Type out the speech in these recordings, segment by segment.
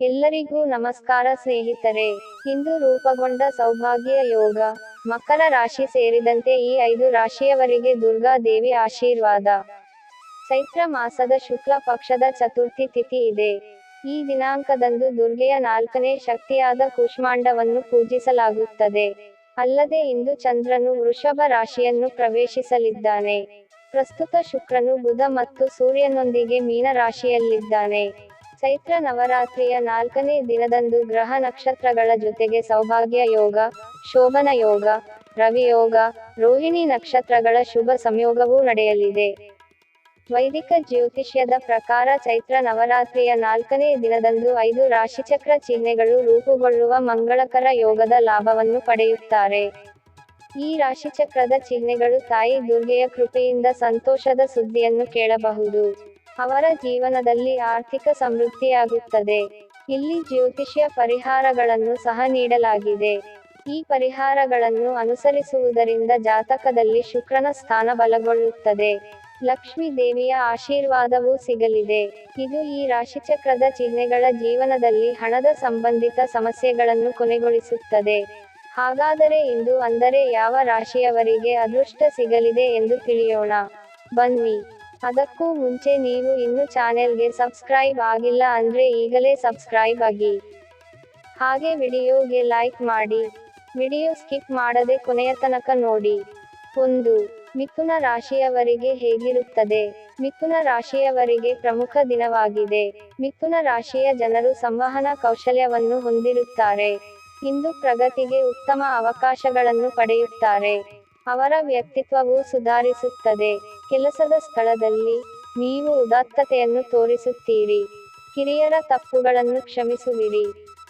ಎಲ್ಲರಿಗೂ ನಮಸ್ಕಾರ ಸ್ನೇಹಿತರೆ. ಇಂದು ರೂಪುಗೊಂಡ ಸೌಭಾಗ್ಯ ಯೋಗ. ಮಕರ ರಾಶಿ ಸೇರಿದಂತೆ ಈ ಐದು ರಾಶಿಯವರಿಗೆ ದುರ್ಗಾ ದೇವಿ ಆಶೀರ್ವಾದ. ಚೈತ್ರ ಮಾಸದ ಶುಕ್ಲ ಪಕ್ಷದ ಚತುರ್ಥಿ ತಿಥಿ ಇದೆ. ಈ ದಿನಾಂಕದಂದು ದುರ್ಗೆಯ ನಾಲ್ಕನೇ ಶಕ್ತಿಯಾದ ಕೂಷ್ಮಾಂಡವನ್ನು ಪೂಜಿಸಲಾಗುತ್ತದೆ. ಅಲ್ಲದೆ ಇಂದು ಚಂದ್ರನು ವೃಷಭ ರಾಶಿಯನ್ನು ಪ್ರವೇಶಿಸಲಿದ್ದಾನೆ. ಪ್ರಸ್ತುತ ಶುಕ್ರನು ಬುಧ ಮತ್ತು ಸೂರ್ಯನೊಂದಿಗೆ ಮೀನ ರಾಶಿಯಲ್ಲಿದ್ದಾನೆ. ಚೈತ್ರ ನವರಾತ್ರಿಯ ನಾಲ್ಕನೇ ದಿನದಂದು ಗ್ರಹ ನಕ್ಷತ್ರಗಳ ಜೊತೆಗೆ ಸೌಭಾಗ್ಯ ಯೋಗ, ಶೋಭನ ಯೋಗ ರವಿಯೋಗ ರೋಹಿಣಿ ನಕ್ಷತ್ರಗಳ ಶುಭ ಸಂಯೋಗವೂ ನಡೆಯಲಿದೆ. ವೈದಿಕ ಜ್ಯೋತಿಷ್ಯದ ಪ್ರಕಾರ ಚೈತ್ರ ನವರಾತ್ರಿಯ ನಾಲ್ಕನೇ ದಿನದಂದು ಐದು ರಾಶಿಚಕ್ರ ಚಿಹ್ನೆಗಳು ರೂಪುಗೊಳ್ಳುವ ಮಂಗಳಕರ ಯೋಗದ ಲಾಭವನ್ನು ಪಡೆಯುತ್ತಾರೆ. ಈ ರಾಶಿಚಕ್ರದ ಚಿಹ್ನೆಗಳು ತಾಯಿ ದುರ್ಗೆಯ ಕೃಪೆಯಿಂದ ಸಂತೋಷದ ಸುದ್ದಿಯನ್ನು ಕೇಳಬಹುದು. ಅವರ ಜೀವನದಲ್ಲಿ ಆರ್ಥಿಕ ಸಮೃದ್ಧಿಯಾಗುತ್ತದೆ. ಇಲ್ಲಿ ಜ್ಯೋತಿಷ್ಯ ಪರಿಹಾರಗಳನ್ನು ಸಹ ನೀಡಲಾಗಿದೆ. ಈ ಪರಿಹಾರಗಳನ್ನು ಅನುಸರಿಸುವುದರಿಂದ ಜಾತಕದಲ್ಲಿ ಶುಕ್ರನ ಸ್ಥಾನ ಬಲಗೊಳ್ಳುತ್ತದೆ. ಲಕ್ಷ್ಮೀ ದೇವಿಯ ಆಶೀರ್ವಾದವೂ ಸಿಗಲಿದೆ. ಇದು ಈ ರಾಶಿಚಕ್ರದ ಚಿಹ್ನೆಗಳ ಜೀವನದಲ್ಲಿ ಹಣದ ಸಂಬಂಧಿತ ಸಮಸ್ಯೆಗಳನ್ನು ಕೊನೆಗೊಳಿಸುತ್ತದೆ. ಹಾಗಾದರೆ ಇಂದು ಅಂದರೆ ಯಾವ ರಾಶಿಯವರಿಗೆ ಅದೃಷ್ಟ ಸಿಗಲಿದೆ ಎಂದು ತಿಳಿಯೋಣ. ಬನ್ನಿ. ಅದಕ್ಕೂ ಮುಂಚೆ ನೀವು ಇನ್ನು ಚಾನೆಲ್ಗೆ ಸಬ್ಸ್ಕ್ರೈಬ್ ಆಗಿಲ್ಲ ಅಂದ್ರೆ ಈಗಲೇ ಸಬ್ಸ್ಕ್ರೈಬ್ ಆಗಿ. ಹಾಗೆ ವಿಡಿಯೋಗೆ ಲೈಕ್ ಮಾಡಿ. ವಿಡಿಯೋ ಸ್ಕಿಪ್ ಮಾಡದೆ ಕೊನೆಯ ತನಕ ನೋಡಿ. ಒಂದು, ಮಿಥುನ ರಾಶಿಯವರಿಗೆ ಹೇಗಿರುತ್ತದೆ? ಮಿಥುನ ರಾಶಿಯವರಿಗೆ ಪ್ರಮುಖ ದಿನವಾಗಿದೆ. ಮಿಥುನ ರಾಶಿಯ ಜನರು ಸಂವಹನ ಕೌಶಲ್ಯವನ್ನು ಹೊಂದಿರುತ್ತಾರೆ. ಇಂದು ಪ್ರಗತಿಗೆ ಉತ್ತಮ ಅವಕಾಶಗಳನ್ನು ಪಡೆಯುತ್ತಾರೆ. ಅವರ ವ್ಯಕ್ತಿತ್ವವು ಸುಧಾರಿಸುತ್ತದೆ. ಕೆಲಸದ ಸ್ಥಳದಲ್ಲಿ ನೀವು ಉದಾತ್ತತೆಯನ್ನು ತೋರಿಸುತ್ತೀರಿ. ಕಿರಿಯರ ತಪ್ಪುಗಳನ್ನು ಕ್ಷಮಿಸುವಿರಿ.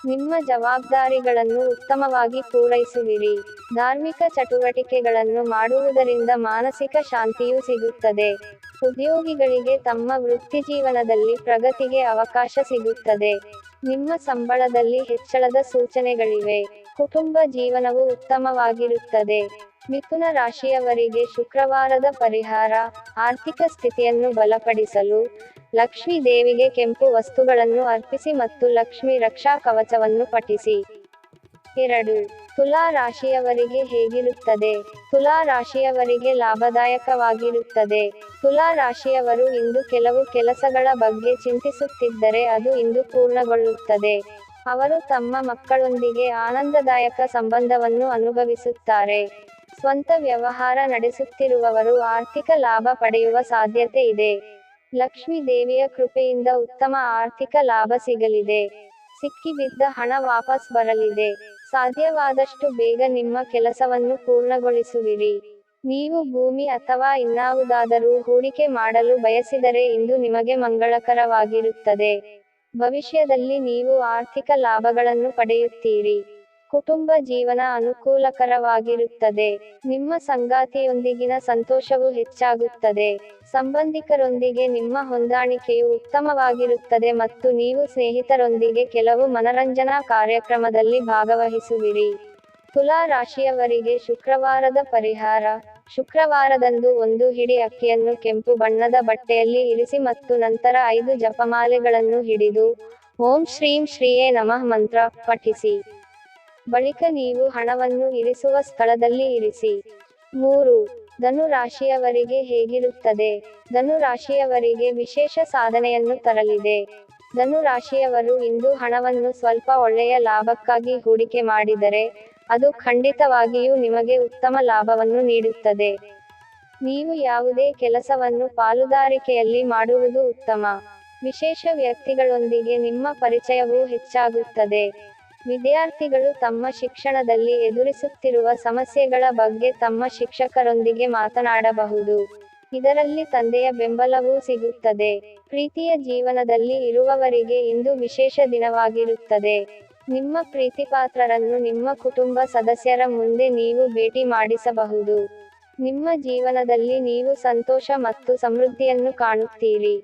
ನಿಮ್ಮ ಜವಾಬ್ದಾರಿಗಳನ್ನು ಉತ್ತಮವಾಗಿ ಪೂರೈಸುವಿರಿ. ಧಾರ್ಮಿಕ ಚಟುವಟಿಕೆಗಳನ್ನು ಮಾಡುವುದರಿಂದ ಮಾನಸಿಕ ಶಾಂತಿಯೂ ಸಿಗುತ್ತದೆ. ಉದ್ಯೋಗಿಗಳಿಗೆ ತಮ್ಮ ವೃತ್ತಿಜೀವನದಲ್ಲಿ ಪ್ರಗತಿಗೆ ಅವಕಾಶ ಸಿಗುತ್ತದೆ. ನಿಮ್ಮ ಸಂಬಳದಲ್ಲಿ ಹೆಚ್ಚಳದ ಸೂಚನೆಗಳಿವೆ. ಕುಟುಂಬ ಜೀವನವು ಉತ್ತಮವಾಗಿರುತ್ತದೆ. ಮಿಥುನ ರಾಶಿಯವರಿಗೆ ಶುಕ್ರವಾರದ ಪರಿಹಾರ, ಆರ್ಥಿಕ ಸ್ಥಿತಿಯನ್ನು ಬಲಪಡಿಸಲು, ಲಕ್ಷ್ಮೀ ದೇವಿಗೆ ಕೆಂಪು ವಸ್ತುಗಳನ್ನು ಅರ್ಪಿಸಿ ಮತ್ತು ಲಕ್ಷ್ಮಿ ರಕ್ಷಾ ಕವಚವನ್ನು ಪಠಿಸಿ. ಎರಡು, ತುಲಾ ರಾಶಿಯವರಿಗೆ ಹೇಗಿರುತ್ತದೆ? ತುಲಾ ರಾಶಿಯವರಿಗೆ ಲಾಭದಾಯಕವಾಗಿರುತ್ತದೆ. ತುಲಾ ರಾಶಿಯವರು ಇಂದು ಕೆಲವು ಕೆಲಸಗಳ ಬಗ್ಗೆ ಚಿಂತಿಸುತ್ತಿದ್ದರೆ ಅದು ಇಂದು ಪೂರ್ಣಗೊಳ್ಳುತ್ತದೆ. ಅವರು ತಮ್ಮ ಮಕ್ಕಳೊಂದಿಗೆ ಆನಂದದಾಯಕ ಸಂಬಂಧವನ್ನು ಅನುಭವಿಸುತ್ತಾರೆ. ಸ್ವಂತ ವ್ಯವಹಾರ ನಡೆಸುತ್ತಿರುವವರು ಆರ್ಥಿಕ ಲಾಭ ಪಡೆಯುವ ಸಾಧ್ಯತೆ ಇದೆ. ಲಕ್ಷ್ಮೀ ದೇವಿಯ ಕೃಪೆಯಿಂದ ಉತ್ತಮ ಆರ್ಥಿಕ ಲಾಭ ಸಿಗಲಿದೆ. ಸಿಕ್ಕಿಬಿದ್ದ ಹಣ ವಾಪಸ್ ಬರಲಿದೆ. ಸಾಧ್ಯವಾದಷ್ಟು ಬೇಗ ನಿಮ್ಮ ಕೆಲಸವನ್ನು ಪೂರ್ಣಗೊಳಿಸುವಿರಿ. ನೀವು ಭೂಮಿ ಅಥವಾ ಇನ್ನಾವುದಾದರೂ ಹೂಡಿಕೆ ಮಾಡಲು ಬಯಸಿದರೆ ಇಂದು ನಿಮಗೆ ಮಂಗಳಕರವಾಗಿರುತ್ತದೆ. ಭವಿಷ್ಯದಲ್ಲಿ ನೀವು ಆರ್ಥಿಕ ಲಾಭಗಳನ್ನು ಪಡೆಯುತ್ತೀರಿ. ಕುಟುಂಬ ಜೀವನ ಅನುಕೂಲಕರವಾಗಿರುತ್ತದೆ. ನಿಮ್ಮ ಸಂಗಾತಿಯೊಂದಿಗಿನ ಸಂತೋಷವು ಹೆಚ್ಚಾಗುತ್ತದೆ. ಸಂಬಂಧಿಕರೊಂದಿಗೆ ನಿಮ್ಮ ಹೊಂದಾಣಿಕೆಯು ಉತ್ತಮವಾಗಿರುತ್ತದೆ ಮತ್ತು ನೀವು ಸ್ನೇಹಿತರೊಂದಿಗೆ ಕೆಲವು ಮನರಂಜನಾ ಕಾರ್ಯಕ್ರಮದಲ್ಲಿ ಭಾಗವಹಿಸುವಿರಿ. ತುಲಾ ರಾಶಿಯವರಿಗೆ ಶುಕ್ರವಾರದ ಪರಿಹಾರ. ಶುಕ್ರವಾರದಂದು ಒಂದು ಹಿಡಿ ಅಕ್ಕಿಯನ್ನು ಕೆಂಪು ಬಣ್ಣದ ಬಟ್ಟೆಯಲ್ಲಿ ಇರಿಸಿ ಮತ್ತು ನಂತರ ಐದು ಜಪಮಾಲೆಗಳನ್ನು ಹಿಡಿದು ಓಂ ಶ್ರೀಂ ಶ್ರೀಯೇ ನಮಃ ಮಂತ್ರ ಪಠಿಸಿ. ಬಳಿಕ ನೀವು ಹಣವನ್ನು ಇರಿಸುವ ಸ್ಥಳದಲ್ಲಿ ಇರಿಸಿ. ಮೂರು ಧನು ರಾಶಿಯವರಿಗೆ ಹೇಗಿರುತ್ತದೆ? ಧನು ರಾಶಿಯವರಿಗೆ ವಿಶೇಷ ಸಾಧನೆಯನ್ನು ತರಲಿದೆ. ಧನು ರಾಶಿಯವರು ಇಂದು ಹಣವನ್ನು ಸ್ವಲ್ಪ ಒಳ್ಳೆಯ ಲಾಭಕ್ಕಾಗಿ ಹೂಡಿಕೆ ಮಾಡಿದರೆ, ಅದು ಖಂಡಿತವಾಗಿಯೂ ನಿಮಗೆ ಉತ್ತಮ ಲಾಭವನ್ನು ನೀಡುತ್ತದೆ. ನೀವು ಯಾವುದೇ ಕೆಲಸವನ್ನು ಪಾಲುದಾರಿಕೆಯಲ್ಲಿ ಮಾಡುವುದು ಉತ್ತಮ. ವಿಶೇಷ ವ್ಯಕ್ತಿಗಳೊಂದಿಗೆ ನಿಮ್ಮ ಪರಿಚಯವೂ ಹೆಚ್ಚಾಗುತ್ತದೆ. ವಿದ್ಯಾರ್ಥಿಗಳು ತಮ್ಮ ಶಿಕ್ಷಣದಲ್ಲಿ ಎದುರಿಸುತ್ತಿರುವ ಸಮಸ್ಯೆಗಳ ಬಗ್ಗೆ ತಮ್ಮ ಶಿಕ್ಷಕರೊಂದಿಗೆ ಮಾತನಾಡಬಹುದು. ಇದರಲ್ಲಿ ತಂದೆಯ ಬೆಂಬಲವೂ ಸಿಗುತ್ತದೆ. ಪ್ರೀತಿಯ ಜೀವನದಲ್ಲಿ ಇರುವವರಿಗೆ ಇಂದು ವಿಶೇಷ ದಿನವಾಗಿರುತ್ತದೆ. ನಿಮ್ಮ ಪ್ರೀತಿಪಾತ್ರರನ್ನು ನಿಮ್ಮ ಕುಟುಂಬ ಸದಸ್ಯರ ಮುಂದೆ ನೀವು ಭೇಟಿ ಮಾಡಿಸಬಹುದು. ನಿಮ್ಮ ಜೀವನದಲ್ಲಿ ನೀವು ಸಂತೋಷ ಮತ್ತು ಸಮೃದ್ಧಿಯನ್ನು ಕಾಣುತ್ತೀರಿ.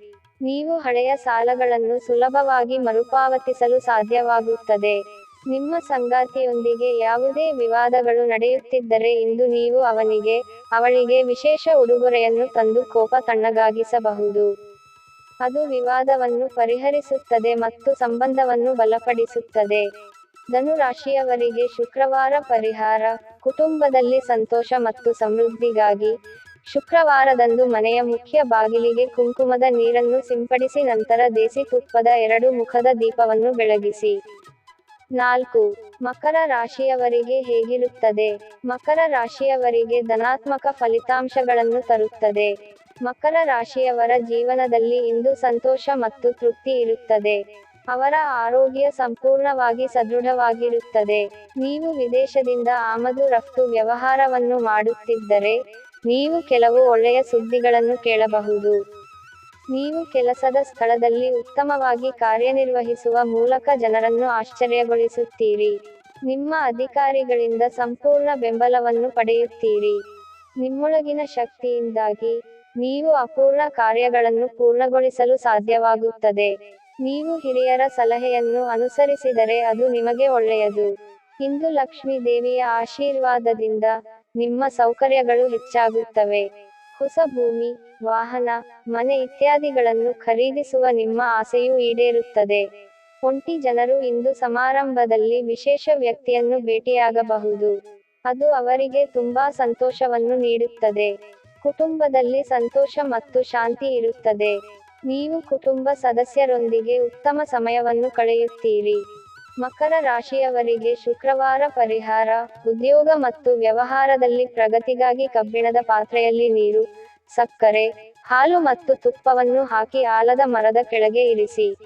ನೀವು ಹಳೆಯ ಸಾಲಗಳನ್ನು ಸುಲಭವಾಗಿ ಮರುಪಾವತಿಸಲು ಸಾಧ್ಯವಾಗುತ್ತದೆ. ನಿಮ್ಮ ಸಂಗಾತಿಯೊಂದಿಗೆ ಯಾವುದೇ ವಿವಾದಗಳು ನಡೆಯುತ್ತಿದ್ದರೆ ಇಂದು ನೀವು ಅವನಿಗೆ, ಅವಳಿಗೆ ವಿಶೇಷ ಉಡುಗೊರೆಯನ್ನು ತಂದು ಕೋಪ ತಣ್ಣಗಾಗಿಸಬಹುದು. ಅದು ವಿವಾದವನ್ನು ಪರಿಹರಿಸುತ್ತದೆ ಮತ್ತು ಸಂಬಂಧವನ್ನು ಬಲಪಡಿಸುತ್ತದೆ. ಧನುರಾಶಿಯವರಿಗೆ ಶುಕ್ರವಾರ ಪರಿಹಾರ, ಕುಟುಂಬದಲ್ಲಿ ಸಂತೋಷ ಮತ್ತು ಸಮೃದ್ಧಿಗಾಗಿ ಶುಕ್ರವಾರದಂದು ಮನೆಯ ಮುಖ್ಯ ಬಾಗಿಲಿಗೆ ಕುಂಕುಮದ ನೀರನ್ನು ಸಿಂಪಡಿಸಿ ನಂತರ ದೇಸಿ ತುಪ್ಪದ ಎರಡು ಮುಖದ ದೀಪವನ್ನು ಬೆಳಗಿಸಿ. ನಾಲ್ಕು. ಮಕರ ರಾಶಿಯವರಿಗೆ ಹೇಗಿರುತ್ತದೆ? ಮಕರ ರಾಶಿಯವರಿಗೆ ಧನಾತ್ಮಕ ಫಲಿತಾಂಶಗಳನ್ನು ತರುತ್ತದೆ. ಮಕರ ರಾಶಿಯವರ ಜೀವನದಲ್ಲಿ ಇಂದು ಸಂತೋಷ ಮತ್ತು ತೃಪ್ತಿ ಇರುತ್ತದೆ. ಅವರ ಆರೋಗ್ಯ ಸಂಪೂರ್ಣವಾಗಿ ಸದೃಢವಾಗಿರುತ್ತದೆ. ನೀವು ವಿದೇಶದಿಂದ ಆಮದು ರಫ್ತು ವ್ಯವಹಾರವನ್ನು ಮಾಡುತ್ತಿದ್ದರೆ, ನೀವು ಕೆಲವು ಒಳ್ಳೆಯ ಸುದ್ದಿಗಳನ್ನು ಕೇಳಬಹುದು. ನೀವು ಕೆಲಸದ ಸ್ಥಳದಲ್ಲಿ ಉತ್ತಮವಾಗಿ ಕಾರ್ಯನಿರ್ವಹಿಸುವ ಮೂಲಕ ಜನರನ್ನು ಆಶ್ಚರ್ಯಗೊಳಿಸುತ್ತೀರಿ. ನಿಮ್ಮ ಅಧಿಕಾರಿಗಳಿಂದ ಸಂಪೂರ್ಣ ಬೆಂಬಲವನ್ನು ಪಡೆಯುತ್ತೀರಿ. ನಿಮ್ಮೊಳಗಿನ ಶಕ್ತಿಯಿಂದಾಗಿ ನೀವು ಅಪೂರ್ಣ ಕಾರ್ಯಗಳನ್ನು ಪೂರ್ಣಗೊಳಿಸಲು ಸಾಧ್ಯವಾಗುತ್ತದೆ. ನೀವು ಹಿರಿಯರ ಸಲಹೆಯನ್ನು ಅನುಸರಿಸಿದರೆ ಅದು ನಿಮಗೆ ಒಳ್ಳೆಯದು. ಇಂದು ಲಕ್ಷ್ಮೀ ದೇವಿಯ ಆಶೀರ್ವಾದದಿಂದ ನಿಮ್ಮ ಸೌಕರ್ಯಗಳು ಹೆಚ್ಚಾಗುತ್ತವೆ. ಹೊಸ ಭೂಮಿ, ವಾಹನ, ಮನೆ ಇತ್ಯಾದಿಗಳನ್ನು ಖರೀದಿಸುವ ನಿಮ್ಮ ಆಸೆಯು ಈಡೇರುತ್ತದೆ. ಒಂಟಿ ಜನರು ಇಂದು ಸಮಾರಂಭದಲ್ಲಿ ವಿಶೇಷ ವ್ಯಕ್ತಿಯನ್ನು ಭೇಟಿಯಾಗಬಹುದು. ಅದು ಅವರಿಗೆ ತುಂಬಾ ಸಂತೋಷವನ್ನು ನೀಡುತ್ತದೆ. ಕುಟುಂಬದಲ್ಲಿ ಸಂತೋಷ ಮತ್ತು ಶಾಂತಿ ಇರುತ್ತದೆ. ನೀವು ಕುಟುಂಬ ಸದಸ್ಯರೊಂದಿಗೆ ಉತ್ತಮ ಸಮಯವನ್ನು ಕಳೆಯುತ್ತೀರಿ. ಮಕರ ರಾಶಿಯವರಿಗೆ ಶುಕ್ರವಾರ ಪರಿಹಾರ, ಉದ್ಯೋಗ ಮತ್ತು ವ್ಯವಹಾರದಲ್ಲಿ ಪ್ರಗತಿಗಾಗಿ ಕಬ್ಬಿಣದ ಪಾತ್ರೆಯಲ್ಲಿ ನೀರು, ಸಕ್ಕರೆ, ಹಾಲು ಮತ್ತು ತುಪ್ಪವನ್ನು ಹಾಕಿ ಆಲದ ಮರದ ಕೆಳಗೆ ಇರಿಸಿ.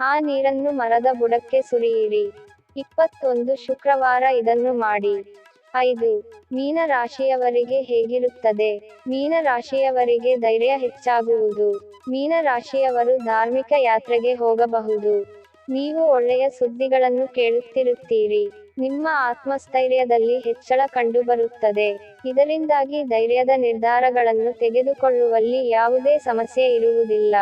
ಆ ನೀರನ್ನು ಮರದ ಬುಡಕ್ಕೆ ಸುರಿಯಿರಿ. ಇಪ್ಪತ್ತೊಂದು ಶುಕ್ರವಾರ ಇದನ್ನು ಮಾಡಿ. ಐದು, ಮೀನ ರಾಶಿಯವರಿಗೆ ಹೇಗಿರುತ್ತದೆ? ಮೀನ ರಾಶಿಯವರಿಗೆ ಧೈರ್ಯ ಹೆಚ್ಚಾಗುವುದು. ಮೀನ ರಾಶಿಯವರು ಧಾರ್ಮಿಕ ಯಾತ್ರೆಗೆ ಹೋಗಬಹುದು. ನೀವು ಒಳ್ಳೆಯ ಸುದ್ದಿಗಳನ್ನು ಕೇಳುತ್ತಿರುತ್ತೀರಿ. ನಿಮ್ಮ ಆತ್ಮಸ್ಥೈರ್ಯದಲ್ಲಿ ಹೆಚ್ಚಳ ಕಂಡುಬರುತ್ತದೆ. ಇದರಿಂದಾಗಿ ಧೈರ್ಯದ ನಿರ್ಧಾರಗಳನ್ನು ತೆಗೆದುಕೊಳ್ಳುವಲ್ಲಿ ಯಾವುದೇ ಸಮಸ್ಯೆ ಇರುವುದಿಲ್ಲ.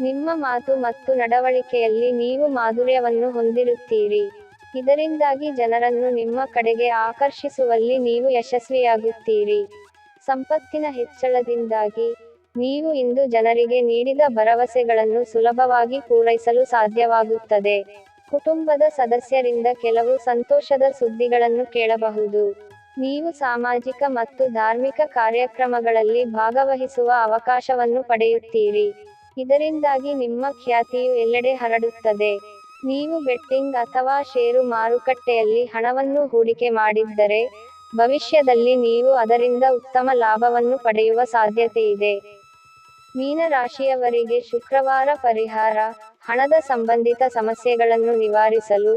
ನಿಮ್ಮ ಮಾತು ಮತ್ತು ನಡವಳಿಕೆಯಲ್ಲಿ ನೀವು ಮಾಧುರ್ಯವನ್ನು ಹೊಂದಿರುತ್ತೀರಿ. ಇದರಿಂದಾಗಿ ಜನರನ್ನು ನಿಮ್ಮ ಕಡೆಗೆ ಆಕರ್ಷಿಸುವಲ್ಲಿ ನೀವು ಯಶಸ್ವಿಯಾಗುತ್ತೀರಿ. ಸಂಪತ್ತಿನ ಹೆಚ್ಚಳದಿಂದಾಗಿ ನೀವು ಇಂದು ಜನರಿಗೆ ನೀಡಿದ ಭರವಸೆಗಳನ್ನು ಸುಲಭವಾಗಿ ಪೂರೈಸಲು ಸಾಧ್ಯವಾಗುತ್ತದೆ. ಕುಟುಂಬದ ಸದಸ್ಯರಿಂದ ಕೆಲವು ಸಂತೋಷದ ಸುದ್ದಿಗಳನ್ನು ಕೇಳಬಹುದು. ನೀವು ಸಾಮಾಜಿಕ ಮತ್ತು ಧಾರ್ಮಿಕ ಕಾರ್ಯಕ್ರಮಗಳಲ್ಲಿ ಭಾಗವಹಿಸುವ ಅವಕಾಶವನ್ನು ಪಡೆಯುತ್ತೀರಿ. ಇದರಿಂದಾಗಿ ನಿಮ್ಮ ಖ್ಯಾತಿಯು ಎಲ್ಲೆಡೆ ಹರಡುತ್ತದೆ. ನೀವು ಬೆಟ್ಟಿಂಗ್ ಅಥವಾ ಷೇರು ಮಾರುಕಟ್ಟೆಯಲ್ಲಿ ಹಣವನ್ನು ಹೂಡಿಕೆ ಮಾಡಿದ್ದರೆ, ಭವಿಷ್ಯದಲ್ಲಿ ನೀವು ಅದರಿಂದ ಉತ್ತಮ ಲಾಭವನ್ನು ಪಡೆಯುವ ಸಾಧ್ಯತೆಯಿದೆ. ಮೀನ ರಾಶಿಯವರಿಗೆ ಶುಕ್ರವಾರ ಪರಿಹಾರ, ಹಣದ ಸಂಬಂಧಿತ ಸಮಸ್ಯೆಗಳನ್ನು ನಿವಾರಿಸಲು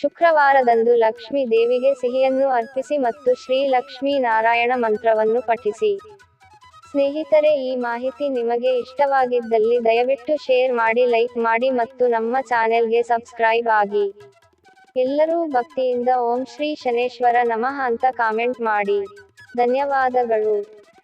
ಶುಕ್ರವಾರದಂದು ಲಕ್ಷ್ಮೀ ದೇವಿಗೆ ಸಿಹಿಯನ್ನು ಅರ್ಪಿಸಿ ಮತ್ತು ಶ್ರೀ ಲಕ್ಷ್ಮೀ ನಾರಾಯಣ ಮಂತ್ರವನ್ನು ಪಠಿಸಿ. ಸ್ನೇಹಿತರೆ, ಈ ಮಾಹಿತಿ ನಿಮಗೆ ಇಷ್ಟವಾಗಿದ್ದಲ್ಲಿ ದಯವಿಟ್ಟು ಶೇರ್ ಮಾಡಿ, ಲೈಕ್ ಮಾಡಿ ಮತ್ತು ನಮ್ಮ ಚಾನೆಲ್ಗೆ ಸಬ್ಸ್ಕ್ರೈಬ್ ಆಗಿ. ಎಲ್ಲರೂ ಭಕ್ತಿಯಿಂದ ಓಂ ಶ್ರೀ ಶನೇಶ್ವರ ನಮಃ ಅಂತ ಕಾಮೆಂಟ್ ಮಾಡಿ. ಧನ್ಯವಾದಗಳು.